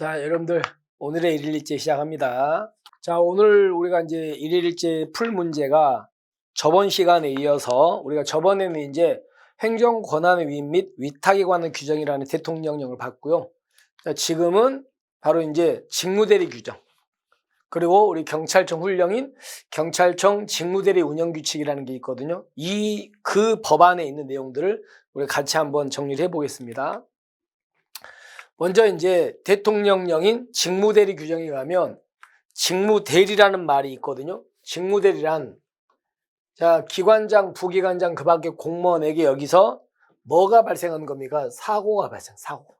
자, 여러분들 오늘의 일일일제 시작합니다. 자, 오늘 우리가 이제 일일일제 풀 문제가 저번 시간에 이어서 우리가 저번에는 이제 행정 권한의 위임 및 위탁에 관한 규정이라는 대통령령을 봤고요. 자, 지금은 바로 이제 직무대리 규정. 그리고 우리 경찰청 훈령인 경찰청 직무대리 운영 규칙이라는 게 있거든요. 이 그 법안에 있는 내용들을 우리 같이 한번 정리를 해 보겠습니다. 먼저 이제 대통령령인 직무대리 규정에 의하면 직무대리라는 말이 있거든요. 직무대리란 자 기관장, 부기관장 그 밖에 공무원에게 여기서 뭐가 발생하는 겁니까? 사고가 발생, 사고.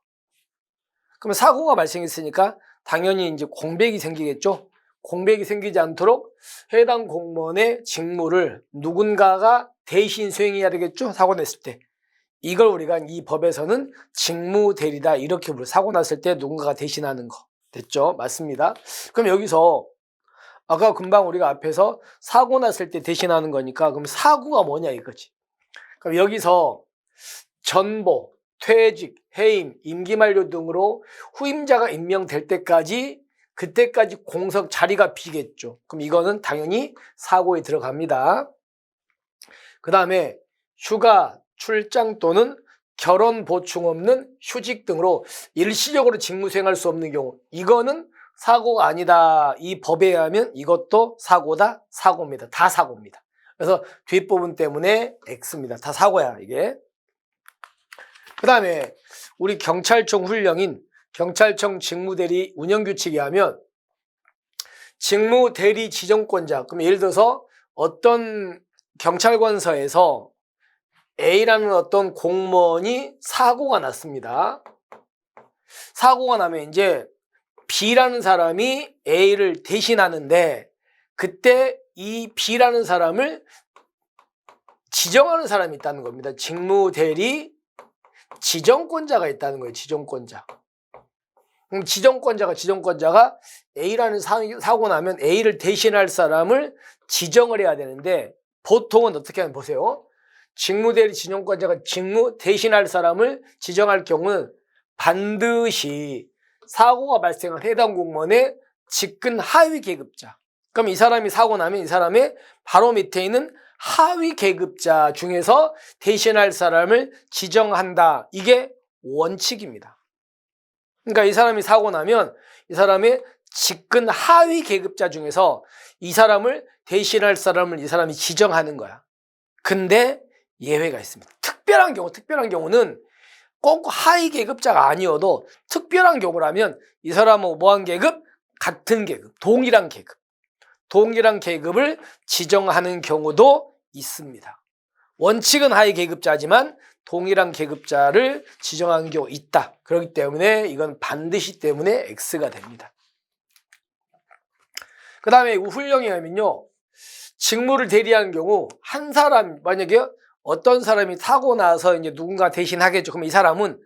그러면 사고가 발생했으니까 당연히 이제 공백이 생기겠죠. 공백이 생기지 않도록 해당 공무원의 직무를 누군가가 대신 수행해야 되겠죠. 사고 냈을 때. 이걸 우리가 이 법에서는 직무대리다 이렇게 부르 사고 났을 때 누군가가 대신하는 거. 됐죠? 맞습니다. 그럼 여기서 아까 금방 우리가 앞에서 사고 났을 때 대신하는 거니까 그럼 사고가 뭐냐 이거지. 그럼 여기서 전보 퇴직 해임 임기 만료 등으로 후임자가 임명될 때까지 그때까지 공석 자리가 비겠죠. 그럼 이거는 당연히 사고에 들어갑니다. 그 다음에 휴가 출장 또는 결혼 보충 없는 휴직 등으로 일시적으로 직무 수행할 수 없는 경우 이거는 사고가 아니다. 이 법에 의하면 이것도 사고다. 사고입니다. 다 사고입니다. 그래서 뒷부분 때문에 X입니다. 다 사고야 이게. 그 다음에 우리 경찰청 훈령인 경찰청 직무대리 운영규칙에 하면 직무대리 지정권자 그럼 예를 들어서 어떤 경찰관서에서 A라는 어떤 공무원이 사고가 났습니다. 사고가 나면 이제 B라는 사람이 A를 대신하는데 그때 이 B라는 사람을 지정하는 사람이 있다는 겁니다. 직무 대리 지정권자가 있다는 거예요. 지정권자. 그럼 지정권자가 지정권자가 A라는 사, 사고 나면 A를 대신할 사람을 지정을 해야 되는데 보통은 어떻게 하면 보세요. 직무대리 지정권자가 직무 대신할 사람을 지정할 경우는 반드시 사고가 발생한 해당 공무원의 직근 하위 계급자. 그럼 이 사람이 사고 나면 이 사람의 바로 밑에 있는 하위 계급자 중에서 대신할 사람을 지정한다. 이게 원칙입니다. 그러니까 이 사람이 사고 나면 이 사람의 직근 하위 계급자 중에서 이 사람을 대신할 사람을 이 사람이 지정하는 거야. 근데 예외가 있습니다. 특별한 경우, 특별한 경우는 꼭 하위 계급자가 아니어도 특별한 경우라면 이 사람은 뭐한 계급? 같은 계급, 동일한 계급. 동일한 계급을 지정하는 경우도 있습니다. 원칙은 하위 계급자지만 동일한 계급자를 지정하는 경우 있다. 그렇기 때문에 이건 반드시 때문에 X가 됩니다. 그 다음에 훈령에 하면요. 직무를 대리하는 경우 한 사람 만약에 어떤 사람이 타고 나서 이제 누군가 대신하겠죠. 그럼 이 사람은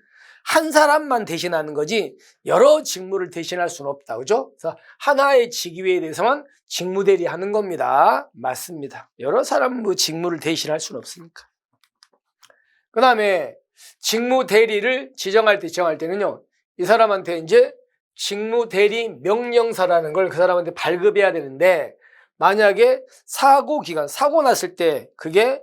한 사람만 대신하는 거지 여러 직무를 대신할 수는 없다. 그죠? 그래서 하나의 직위에 대해서만 직무대리 하는 겁니다. 맞습니다. 여러 사람 뭐 직무를 대신할 수는 없으니까. 그 다음에 직무대리를 지정할 때 지정할 때는요. 이 사람한테 이제 직무대리 명령서라는 걸 그 사람한테 발급해야 되는데 만약에 사고 기간, 사고 났을 때 그게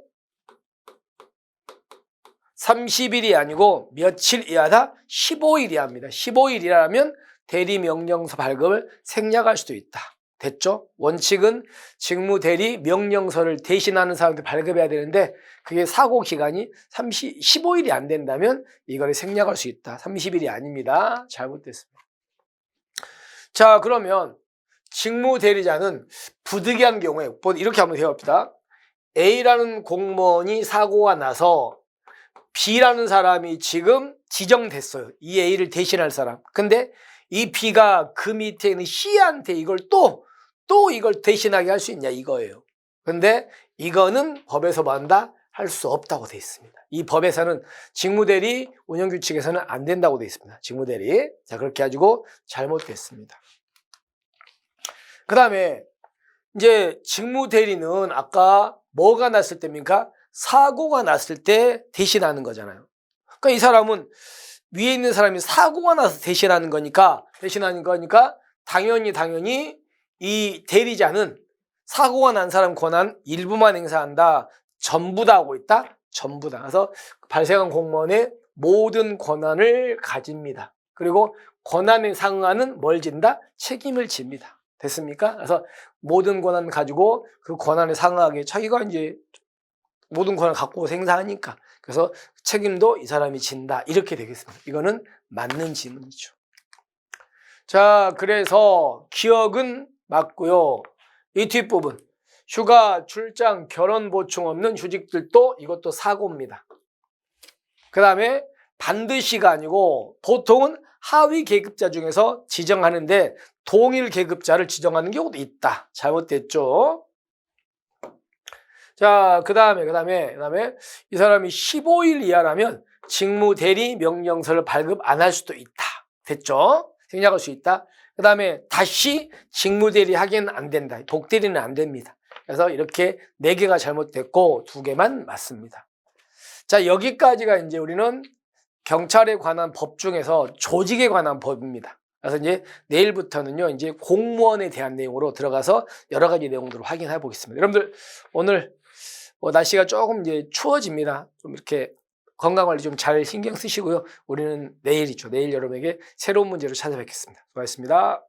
30일이 아니고 며칠 이하다 15일이 합니다. 15일이라면 대리 명령서 발급을 생략할 수도 있다. 됐죠? 원칙은 직무 대리 명령서를 대신하는 사람한테 발급해야 되는데 그게 사고 기간이 30, 15일이 안 된다면 이거를 생략할 수 있다. 30일이 아닙니다. 잘못됐습니다. 자, 그러면 직무 대리자는 부득이한 경우에 이렇게 한번 해봅시다. A라는 공무원이 사고가 나서 B라는 사람이 지금 지정됐어요. 이 A를 대신할 사람. 근데 이 B가 그 밑에 있는 C한테 이걸 또, 또 이걸 대신하게 할 수 있냐 이거예요. 근데 이거는 법에서 뭐 한다? 할 수 없다고 되어 있습니다. 이 법에서는 직무대리 운영규칙에서는 안 된다고 되어 있습니다. 직무대리. 자, 그렇게 가지고 잘못됐습니다. 그 다음에 이제 직무대리는 아까 뭐가 났을 때입니까? 사고가 났을 때 대신하는 거잖아요. 그러니까 이 사람은 위에 있는 사람이 사고가 나서 대신하는 거니까 대신하는 거니까 당연히 당연히 이 대리자는 사고가 난 사람 권한 일부만 행사한다. 전부 다 하고 있다. 전부 다. 그래서 발생한 공무원의 모든 권한을 가집니다. 그리고 권한에 상응하는 뭘 진다? 책임을 집니다. 됐습니까? 그래서 모든 권한 가지고 그 권한에 상응하게 자기가 이제 모든 권한을 갖고 생사하니까 그래서 책임도 이 사람이 진다 이렇게 되겠습니다. 이거는 맞는 질문이죠. 자, 그래서 기억은 맞고요. 이 뒷부분 휴가, 출장, 결혼 보충 없는 휴직들도 이것도 사고입니다. 그 다음에 반드시가 아니고 보통은 하위 계급자 중에서 지정하는데 동일 계급자를 지정하는 경우도 있다. 잘못됐죠. 자, 그 다음에, 그 다음에, 그 다음에 이 사람이 15일 이하라면 직무 대리 명령서를 발급 안 할 수도 있다. 됐죠? 생략할 수 있다. 그 다음에 다시 직무 대리 하기는 안 된다. 복대리는 안 됩니다. 그래서 이렇게 네 개가 잘못됐고 두 개만 맞습니다. 자, 여기까지가 이제 우리는 경찰에 관한 법 중에서 조직에 관한 법입니다. 그래서 이제 내일부터는요, 이제 공무원에 대한 내용으로 들어가서 여러 가지 내용들을 확인해 보겠습니다. 여러분들, 오늘 뭐 날씨가 조금 이제 추워집니다. 좀 이렇게 건강 관리 좀 잘 신경 쓰시고요. 우리는 내일이죠. 내일 여러분에게 새로운 문제로 찾아뵙겠습니다. 수고하셨습니다.